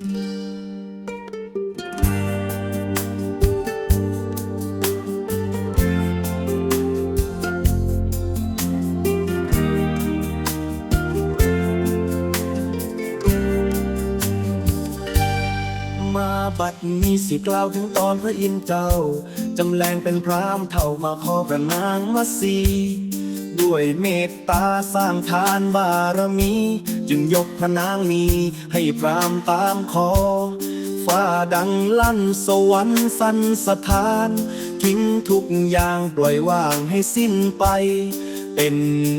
มาบัดนี้สิกล่าวถึงตอนพระอินทร์เจ้า จำแรงเป็นพรามเท่ามาขอพระนางมาสี ด้วยเมตตาสร้างทานบารมี จึงยกพระนางนี้ ให้พรามตามขอฟ้าดังลั่นสวรรค์สันสถานทิ้งทุกอย่างปล่อยวางให้สิ้นไป เป็น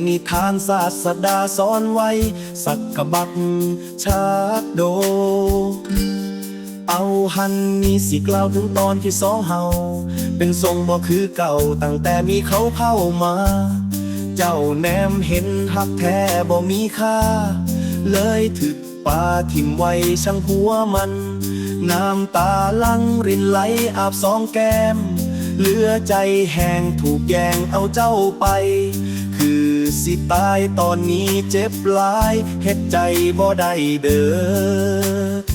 นิทานศาสดาสอนไว้ สักกบักชาดโด เอาหันมีสิกล่าวถึงตอนที่สองเฮา เป็นทรงบ่คือเก่าตั้งแต่มีเขาเข้ามา เจ้าแนมเห็นหักแท้บ่มีค่า เลยถึกปาทิมไว้ช่างหัวมัน น้ำตาลังรินไหลอาบสองแก้ม เหลือใจแห้งถูกแยงเอาเจ้าไป คือสิตายตอนนี้เจ็บหลายเฮ็ดใจบ่ได้เด้อ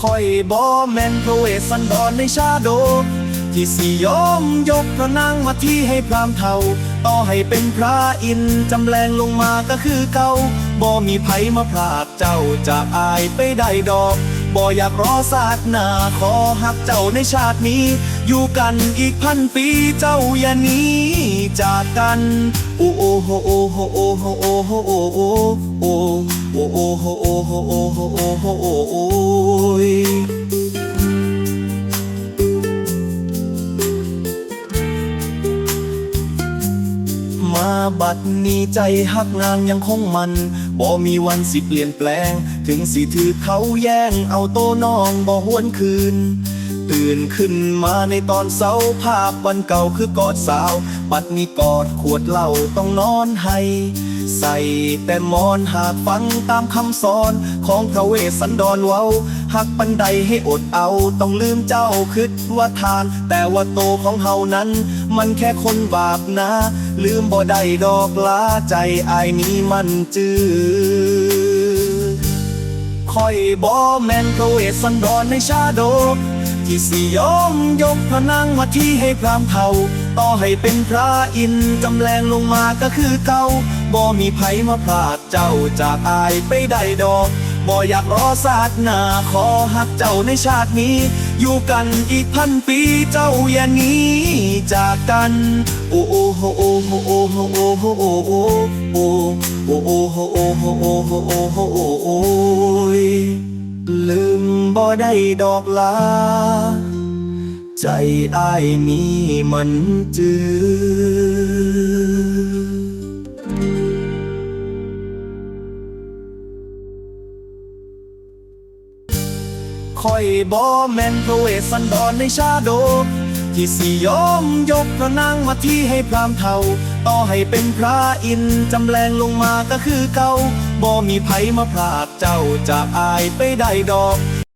คอยบอแมนพระเวสสันดรในชาดก ที่สิยอมยกพระนางมาที่ให้พรามเทาต่อให้เป็นพระอินจำแรงลงมาก็คือเก่าบ่มีไผมาพลาดเจ้าจากอายไปได้ดอกบ่อยากรอศาสตนาขอหักเจ้าในชาตินี้ อยู่กันอีกพันปีเจ้าอย่าหนีจากกันโอ้โอ้โหโอ้โหโอ้โหโอ้โหโอ้โหโอ้โอโอ้โหโอ้โหโอ้โหโอ้โหโอ้โอ้ มาบัดนี้ใจหักนางยังคงมันบ่มีวันสิเปลี่ยนแปลง ถึงสิถือเขาแย่งเอาโตน้องบ่หวนคืน ตื่นขึ้นมาในตอนเสาภาพวันเก่าคือกอดสาว บัดนี้กอดขวดเหล้าต้องนอนให้ ใส่แต่มอนหากฟังตามคำสอน ของพระเวสสันดรเว้าหักปันใดให้อดเอาต้องลืมเจ้าคิดว่าทาน แต่ว่าโตของเฮานั้น มันแค่คนบาปนะ ลืมบ่ได้ดอกลาใจอายนี้มันจืดคอยบอแมนพระเวสสันดรในชาดกที่สิยอมยกพระนางมาที่ให้พรามเท่า ต่อให้เป็นพระอินจำแรงลงมาก็คือเก่าบ่มีไผมาพลาดเจ้าจากอายไปได้ดอกบ่อยากรอศาสตร์หน้าขอหักเจ้าในชาตินี้ อยู่กันอีกพันปีเจ้าอย่าหนีจากกัน โอ้โอ้โหโอ้โหโอ้โหโอ้โหโอ้โหโอ้โอ้โอ้โหโอ้โหโอ้โหโอ้โหโอ้โอ้ยลืมบ่ได้ดอกลา ใจอ้ายนี้มันจืดคอยบอแมนพระเวสสันดรในชาดที่สิยอมยกพระนางมาที่ให้พรามเทาต่อให้เป็นพระอินจำแรงลงมาก็คือเก่าบ่มีไผมาพลาดเจ้าจากอายไปได้ดอก